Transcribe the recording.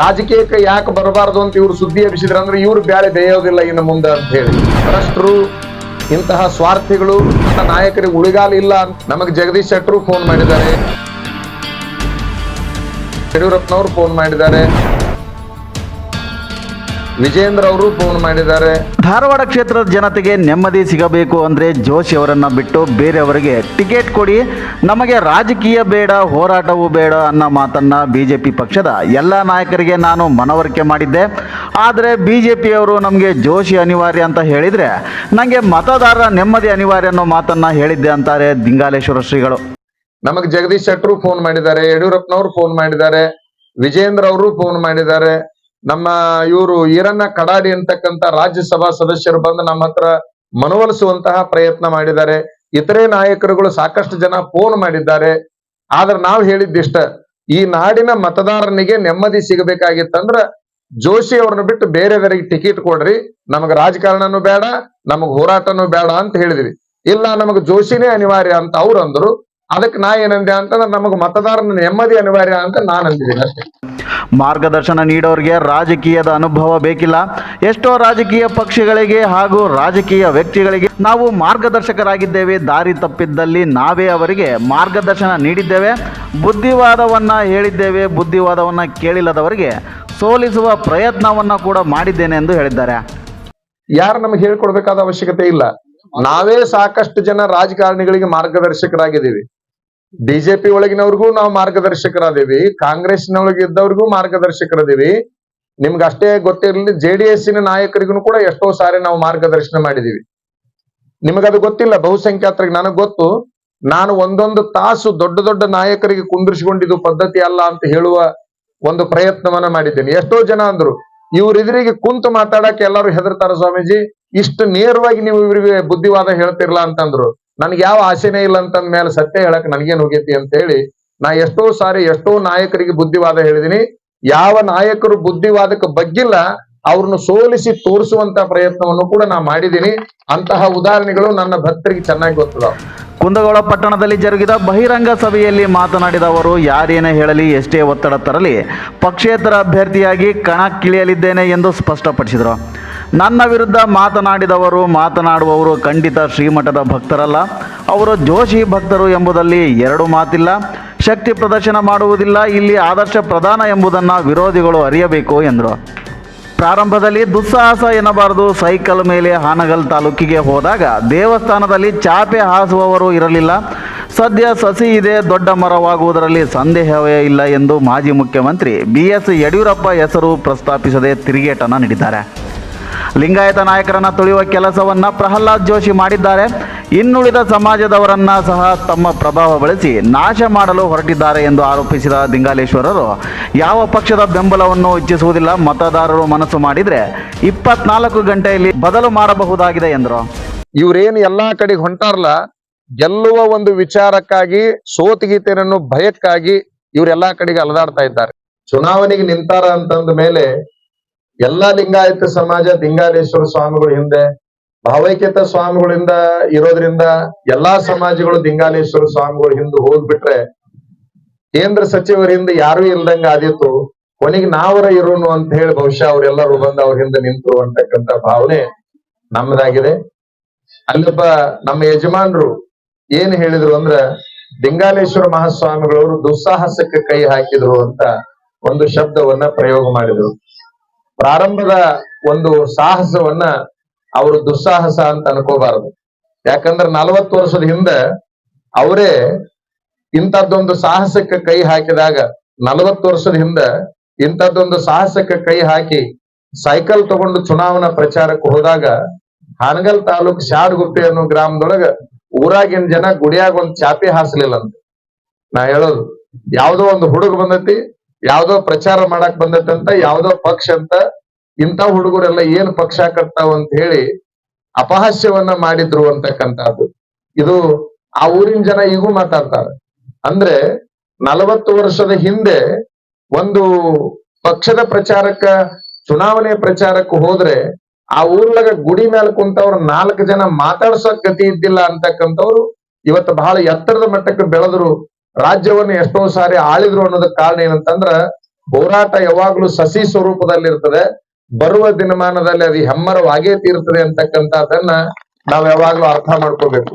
ರಾಜಕೀಯಕ್ಕೆ ಯಾಕೆ ಬರಬಾರದು ಅಂತ ಇವ್ರು ಸುದ್ದಿ ಎಬ್ಬಿಸಿದ್ರು ಅಂದ್ರೆ ಇವ್ರು ಬ್ಯಾಳೆ ಬೇಯೋದಿಲ್ಲ ಇನ್ನು ಮುಂದೆ ಅಂತ ಹೇಳಿ. ಭ್ರಷ್ಟರು, ಇಂತಹ ಸ್ವಾರ್ಥಿಗಳು ನಾಯಕರಿಗೆ ಉಳಿಗಾಲ ಇಲ್ಲ ಅಂತ ನಮಗೆ ಜಗದೀಶ್ ಶೆಟ್ಟರು ಫೋನ್ ಮಾಡಿದ್ದಾರೆ. ಯಡಿಯೂರಪ್ಪನವರು ಫೋನ್ ಮಾಡಿದ್ದಾರೆ. ವಿಜೇಂದ್ರ ಅವರು ಫೋನ್ ಮಾಡಿದ್ದಾರೆ. ಧಾರವಾಡ ಕ್ಷೇತ್ರದ ಜನತೆಗೆ ನೆಮ್ಮದಿ ಸಿಗಬೇಕು ಅಂದರೆ ಜೋಶಿ ಅವರನ್ನ ಬಿಟ್ಟು ಬೇರೆಯವರಿಗೆ ಟಿಕೆಟ್ ಕೊಡಿ. ನಮಗೆ ರಾಜಕೀಯ ಬೇಡ ಹೋರಾಟವೂ ಬೇಡ ಅನ್ನೋ ಮಾತನ್ನ ಬಿ ಜೆ ಪಿ ಪಕ್ಷದ ಎಲ್ಲ ನಾಯಕರಿಗೆ ನಾನು ಮನವರಿಕೆ ಮಾಡಿದ್ದೆ. ಆದರೆ ಬಿ ಜೆ ಪಿಯವರು ನಮಗೆ ಜೋಶಿ ಅನಿವಾರ್ಯ ಅಂತ ಹೇಳಿದರೆ ನನಗೆ ಮತದಾರರ ನೆಮ್ಮದಿ ಅನಿವಾರ್ಯ ಅನ್ನೋ ಮಾತನ್ನ ಹೇಳಿದ್ದೆ ಅಂತಾರೆ ದಿಂಗಾಲೇಶ್ವರ ಶ್ರೀಗಳು. ನಮಗೆ ಜಗದೀಶ್ ಶೆಟ್ಟರು ಫೋನ್ ಮಾಡಿದ್ದಾರೆ ಯಡಿಯೂರಪ್ಪನವರು ಫೋನ್ ಮಾಡಿದ್ದಾರೆ ವಿಜೇಂದ್ರ ಅವರು ಫೋನ್ ಮಾಡಿದ್ದಾರೆ. ನಮ್ಮ ಇವರು ಈರಣ್ಣ ಕಡಾಡಿ ಅಂತಕ್ಕಂತ ರಾಜ್ಯಸಭಾ ಸದಸ್ಯರು ಬಂದು ನಮ್ಮ ಹತ್ರ ಮನವೊಲಿಸುವಂತಹ ಪ್ರಯತ್ನ ಮಾಡಿದ್ದಾರೆ. ಇತರೆ ನಾಯಕರುಗಳು ಸಾಕಷ್ಟು ಜನ ಫೋನ್ ಮಾಡಿದ್ದಾರೆ. ಆದ್ರೆ ನಾವು ಹೇಳಿದ್ದಿಷ್ಟ, ಈ ನಾಡಿನ ಮತದಾರನಿಗೆ ನೆಮ್ಮದಿ ಸಿಗಬೇಕಾಗಿತ್ತಂದ್ರ ಜೋಶಿ ಅವ್ರನ್ನ ಬಿಟ್ಟು ಬೇರೆಯವರಿಗೆ ಟಿಕೆಟ್ ಕೊಡ್ರಿ. ನಮಗ ರಾಜಕಾರಣನೂ ಬೇಡ, ನಮಗ್ ಹೋರಾಟನೂ ಬೇಡ ಅಂತ ಹೇಳಿದ್ವಿ. ಇಲ್ಲ, ನಮಗ್ ಜೋಶಿನೇ ಅನಿವಾರ್ಯ ಅಂತ ಅವ್ರು ಅಂದ್ರು. ಅದಕ್ಕೆ ನಾ ಏನಂದೆ ಅಂತಂದ್ರೆ ನಮಗ್ ಮತದಾರನ ನೆಮ್ಮದಿ ಅನಿವಾರ್ಯ ಅಂತ ನಾನು ಅಂದಿದ್ದೀನಿ ಅಷ್ಟೇ. ಮಾರ್ಗದರ್ಶನ ನೀಡೋರಿಗೆ ರಾಜಕೀಯದ ಅನುಭವ ಬೇಕಿಲ್ಲ. ಎಷ್ಟೋ ರಾಜಕೀಯ ಪಕ್ಷಗಳಿಗೆ ಹಾಗೂ ರಾಜಕೀಯ ವ್ಯಕ್ತಿಗಳಿಗೆ ನಾವು ಮಾರ್ಗದರ್ಶಕರಾಗಿದ್ದೇವೆ. ದಾರಿ ತಪ್ಪಿದ್ದಲ್ಲಿ ನಾವೇ ಅವರಿಗೆ ಮಾರ್ಗದರ್ಶನ ನೀಡಿದ್ದೇವೆ. ಬುದ್ಧಿವಾದವನ್ನು ಹೇಳಿದ್ದೇವೆ. ಬುದ್ಧಿವಾದವನ್ನು ಕೇಳಿಲ್ಲದವರಿಗೆ ಸೋಲಿಸುವ ಪ್ರಯತ್ನವನ್ನು ಕೂಡ ಮಾಡಿದ್ದೇನೆ ಎಂದು ಹೇಳಿದ್ದಾರೆ. ಯಾರು ನಮಗೆ ಹೇಳ್ಕೊಡ್ಬೇಕಾದ ಅವಶ್ಯಕತೆ ಇಲ್ಲ. ನಾವೇ ಸಾಕಷ್ಟು ಜನ ರಾಜಕಾರಣಿಗಳಿಗೆ ಮಾರ್ಗದರ್ಶಕರಾಗಿದ್ದೀವಿ. ಬಿಜೆಪಿ ಒಳಗಿನವ್ರಿಗೂ ನಾವು ಮಾರ್ಗದರ್ಶಕರಾದೇವಿ, ಕಾಂಗ್ರೆಸ್ನೊಳಗೆ ಇದ್ದವ್ರಿಗೂ ಮಾರ್ಗದರ್ಶಕರದೀವಿ. ನಿಮ್ಗೆ ಅಷ್ಟೇ ಗೊತ್ತಿರಲಿ, ಜೆ ಡಿ ಎಸ್ಸಿನ ನಾಯಕರಿಗೂ ಕೂಡ ಎಷ್ಟೋ ಸಾರಿ ನಾವು ಮಾರ್ಗದರ್ಶನ ಮಾಡಿದೀವಿ. ನಿಮಗದು ಗೊತ್ತಿಲ್ಲ, ಬಹುಸಂಖ್ಯಾತರಿಗೆ ನನಗ್ ಗೊತ್ತು, ನಾನು ಒಂದೊಂದು ತಾಸು ದೊಡ್ಡ ದೊಡ್ಡ ನಾಯಕರಿಗೆ ಕುಂದಿರಿಸಿಕೊಂಡಿದ್ದು ಪದ್ಧತಿ ಅಲ್ಲ ಅಂತ ಹೇಳುವ ಒಂದು ಪ್ರಯತ್ನವನ್ನ ಮಾಡಿದ್ದೇನೆ. ಎಷ್ಟೋ ಜನ ಅಂದ್ರು ಇವ್ರ ಎದುರಿಗೆ ಕುಂತು ಮಾತಾಡಕ್ಕೆ ಎಲ್ಲರೂ ಹೆದರ್ತಾರ ಸ್ವಾಮೀಜಿ, ಇಷ್ಟು ನೇರವಾಗಿ ನೀವು ಇವರಿಗೆ ಬುದ್ಧಿವಾದ ಹೇಳ್ತಿರ್ಲಾ ಅಂತಂದ್ರು. ನನ್ಗೆ ಯಾವ ಆಸೆನೇ ಇಲ್ಲ ಅಂತಂದ ಮೇಲೆ ಸತ್ಯ ಹೇಳಕ್ ನನಗೇನು ಹೋಗೈತಿ ಅಂತ ಹೇಳಿ ನಾ ಎಷ್ಟೋ ಸಾರಿ ಎಷ್ಟೋ ನಾಯಕರಿಗೆ ಬುದ್ಧಿವಾದ ಹೇಳಿದೀನಿ. ಯಾವ ನಾಯಕರು ಬುದ್ಧಿವಾದಕ್ಕೆ ಬಗ್ಗಿಲ್ಲ, ಅವ್ರನ್ನ ಸೋಲಿಸಿ ತೋರಿಸುವಂತ ಪ್ರಯತ್ನವನ್ನು ಕೂಡ ನಾ ಮಾಡಿದ್ದೀನಿ ಅಂತಹ ಉದಾಹರಣೆಗಳು ನನ್ನ ಭಕ್ತರಿಗೆ ಚೆನ್ನಾಗಿ ಗೊತ್ತದ ಕುಂದಗೋಳ ಪಟ್ಟಣದಲ್ಲಿ ಜರುಗಿದ ಬಹಿರಂಗ ಸಭೆಯಲ್ಲಿ ಮಾತನಾಡಿದ ಅವರು, ಯಾರೇನೇ ಹೇಳಲಿ, ಎಷ್ಟೇ ಒತ್ತಡ ತರಲಿ, ಪಕ್ಷೇತರ ಅಭ್ಯರ್ಥಿಯಾಗಿ ಕಣಕ್ಕಿಳಿಯಲಿದ್ದೇನೆ ಎಂದು ಸ್ಪಷ್ಟಪಡಿಸಿದರು. ನನ್ನ ವಿರುದ್ಧ ಮಾತನಾಡಿದವರು, ಮಾತನಾಡುವವರು ಖಂಡಿತ ಶ್ರೀಮಠದ ಭಕ್ತರಲ್ಲ. ಅವರು ಜೋಶಿ ಭಕ್ತರು ಎಂಬುದಲ್ಲಿ ಎರಡು ಮಾತಿಲ್ಲ. ಶಕ್ತಿ ಪ್ರದರ್ಶನ ಮಾಡುವುದಿಲ್ಲ. ಇಲ್ಲಿ ಆದರ್ಶ ಪ್ರಧಾನ ಎಂಬುದನ್ನು ವಿರೋಧಿಗಳು ಅರಿಯಬೇಕು ಎಂದರು. ಪ್ರಾರಂಭದಲ್ಲಿ ದುಸ್ಸಾಹಸ ಎನ್ನಬಾರದು. ಸೈಕಲ್ ಮೇಲೆ ಹಾನಗಲ್ ತಾಲೂಕಿಗೆ ಹೋದಾಗ ದೇವಸ್ಥಾನದಲ್ಲಿ ಚಾಪೆ ಹಾಸುವವರು ಇರಲಿಲ್ಲ. ಸದ್ಯ ಸಸಿ ಇದೆ, ದೊಡ್ಡ ಮರವಾಗುವುದರಲ್ಲಿ ಸಂದೇಹವೇ ಇಲ್ಲ ಎಂದು ಮಾಜಿ ಮುಖ್ಯಮಂತ್ರಿ ಬಿ ಎಸ್ ಯಡಿಯೂರಪ್ಪ ಹೆಸರು ಪ್ರಸ್ತಾಪಿಸದೆ ತಿರುಗೇಟನ್ನು ನೀಡಿದ್ದಾರೆ. ಲಿಂಗಾಯತ ನಾಯಕರನ್ನ ತುಳಿಯುವ ಕೆಲಸವನ್ನ ಪ್ರಹ್ಲಾದ್ ಜೋಶಿ ಮಾಡಿದ್ದಾರೆ. ಇನ್ನುಳಿದ ಸಮಾಜದವರನ್ನ ಸಹ ತಮ್ಮ ಪ್ರಭಾವ ಬಳಸಿ ನಾಶ ಮಾಡಲು ಹೊರಟಿದ್ದಾರೆ ಎಂದು ಆರೋಪಿಸಿದ ದಿಂಗಾಲೇಶ್ವರರು. ಯಾವ ಪಕ್ಷದ ಬೆಂಬಲವನ್ನು ಇಚ್ಛಿಸುವುದಿಲ್ಲ ಮತದಾರರು ಮನಸ್ಸು ಮಾಡಿದ್ರೆ ಇಪ್ಪತ್ನಾಲ್ಕು ಗಂಟೆಯಲ್ಲಿ ಬದಲು ಮಾಡಬಹುದಾಗಿದೆ ಎಂದರು. ಇವರೇನು ಎಲ್ಲಾ ಕಡೆ ಹೊಂಟಾರಲ್ಲ ಗೆಲ್ಲುವ ಒಂದು ವಿಚಾರಕ್ಕಾಗಿ ಸೋತಿಗೀತೆಯನ್ನು ಭಯಕ್ಕಾಗಿ ಇವರೆಲ್ಲಾ ಕಡೆಗೆ ಅಲದಾಡ್ತಾ ಇದ್ದಾರೆ. ಚುನಾವಣೆಗೆ ನಿಂತಾರ ಅಂತಂದ ಮೇಲೆ ಎಲ್ಲಾ ಲಿಂಗಾಯತ ಸಮಾಜ ಲಿಂಗಾಲೇಶ್ವರ ಸ್ವಾಮಿಗಳ ಹಿಂದೆ, ಭಾವೈಕ್ಯತ ಸ್ವಾಮಿಗಳಿಂದ ಇರೋದ್ರಿಂದ ಎಲ್ಲಾ ಸಮಾಜಗಳು ಲಿಂಗಾಲೇಶ್ವರ ಸ್ವಾಮಿಗಳ ಹಿಂದೆ ಹೋಗ್ಬಿಟ್ರೆ ಕೇಂದ್ರ ಸಚಿವರ ಹಿಂದೆ ಯಾರು ಇಲ್ದಂಗ ಆದಿತ್ತು ಕೊನೆಗೆ ನಾವರ ಇರೋನು ಅಂತ ಹೇಳಿ ಬಹುಶಃ ಅವರೆಲ್ಲರೂ ಬಂದು ಅವ್ರ ಹಿಂದೆ ನಿಂತು ಅಂತಕ್ಕಂತ ಭಾವನೆ ನಮ್ಮದಾಗಿದೆ. ಅಲ್ಲೊಬ್ಬ ನಮ್ಮ ಯಜಮಾನರು ಏನ್ ಹೇಳಿದ್ರು ಅಂದ್ರ ಲಿಂಗಾಲೇಶ್ವರ ಮಹಾಸ್ವಾಮಿಗಳವರು ದುಸ್ಸಾಹಸಕ್ಕೆ ಕೈ ಹಾಕಿದ್ರು ಅಂತ ಒಂದು ಶಬ್ದವನ್ನ ಪ್ರಯೋಗ ಮಾಡಿದ್ರು. ಪ್ರಾರಂಭದ ಒಂದು ಸಾಹಸವನ್ನ ಅವರು ದುಸ್ಸಾಹಸ ಅಂತ ಅನ್ಕೋಬಾರದು. ಯಾಕಂದ್ರೆ ನಲವತ್ತು ವರ್ಷದ ಹಿಂದೆ ಅವರೇ ಇಂಥದ್ದೊಂದು ಸಾಹಸಕ್ಕೆ ಕೈ ಹಾಕಿದಾಗ, ನಲವತ್ತು ವರ್ಷದ ಹಿಂದೆ ಇಂಥದ್ದೊಂದು ಸಾಹಸಕ್ಕೆ ಕೈ ಹಾಕಿ ಸೈಕಲ್ ತಗೊಂಡು ಚುನಾವಣಾ ಪ್ರಚಾರಕ್ಕೆ ಹೋದಾಗ, ಹಾನಗಲ್ ತಾಲೂಕ್ ಶಾಡ್ಗುಪ್ಪೆ ಅನ್ನೋ ಗ್ರಾಮದೊಳಗ ಊರಾಗಿನ ಜನ ಗುಡಿಯಾಗ ಒಂದ್ ಚಾಪಿ ಹಾಸಲಿಲ್ಲ ಅಂತ ನಾ ಹೇಳೋದು, ಯಾವ್ದೋ ಒಂದು ಹುಡುಗ ಬಂದೈತಿ ಯಾವ್ದೋ ಪ್ರಚಾರ ಮಾಡಕ್ ಬಂದತಂತ ಯಾವ್ದೋ ಪಕ್ಷ ಅಂತ, ಇಂಥ ಹುಡುಗರೆಲ್ಲ ಏನ್ ಪಕ್ಷ ಕಟ್ತಾವ ಅಂತ ಹೇಳಿ ಅಪಹಾಸ್ಯವನ್ನ ಮಾಡಿದ್ರು ಅಂತಕ್ಕಂಥದ್ದು. ಇದು ಆ ಊರಿನ ಜನ ಈಗೂ ಮಾತಾಡ್ತಾರೆ. ಅಂದ್ರೆ ನಲವತ್ತು ವರ್ಷದ ಹಿಂದೆ ಒಂದು ಪಕ್ಷದ ಪ್ರಚಾರಕ್ಕ, ಚುನಾವಣೆ ಪ್ರಚಾರಕ್ಕೆ ಹೋದ್ರೆ ಆ ಊರ್ಲಾಗ ಗುಡಿ ಮೇಲೆ ಕುಂತವ್ರ ನಾಲ್ಕು ಜನ ಮಾತಾಡ್ಸೋಕ್ ಗತಿ ಇದ್ದಿಲ್ಲ ಅಂತಕ್ಕಂಥವ್ರು ಇವತ್ತು ಬಹಳ ಎತ್ತರದ ಮಟ್ಟಕ್ಕೆ ಬೆಳೆದ್ರು ರಾಜ್ಯವನ್ನು ಎಷ್ಟೋ ಸಾರಿ ಆಳಿದ್ರು ಅನ್ನೋದಕ್ಕೆ ಕಾರಣ ಏನಂತಂದ್ರ ಹೋರಾಟ ಯಾವಾಗ್ಲೂ ಸಸಿ ಸ್ವರೂಪದಲ್ಲಿ ಇರ್ತದೆ ಬರುವ ದಿನಮಾನದಲ್ಲಿ ಅದು ಹೆಮ್ಮರವಾಗೇ ತೀರ್ತದೆ ಅಂತಕ್ಕಂಥದ್ದನ್ನ ನಾವ್ ಯಾವಾಗ್ಲೂ ಅರ್ಥ ಮಾಡ್ಕೋಬೇಕು.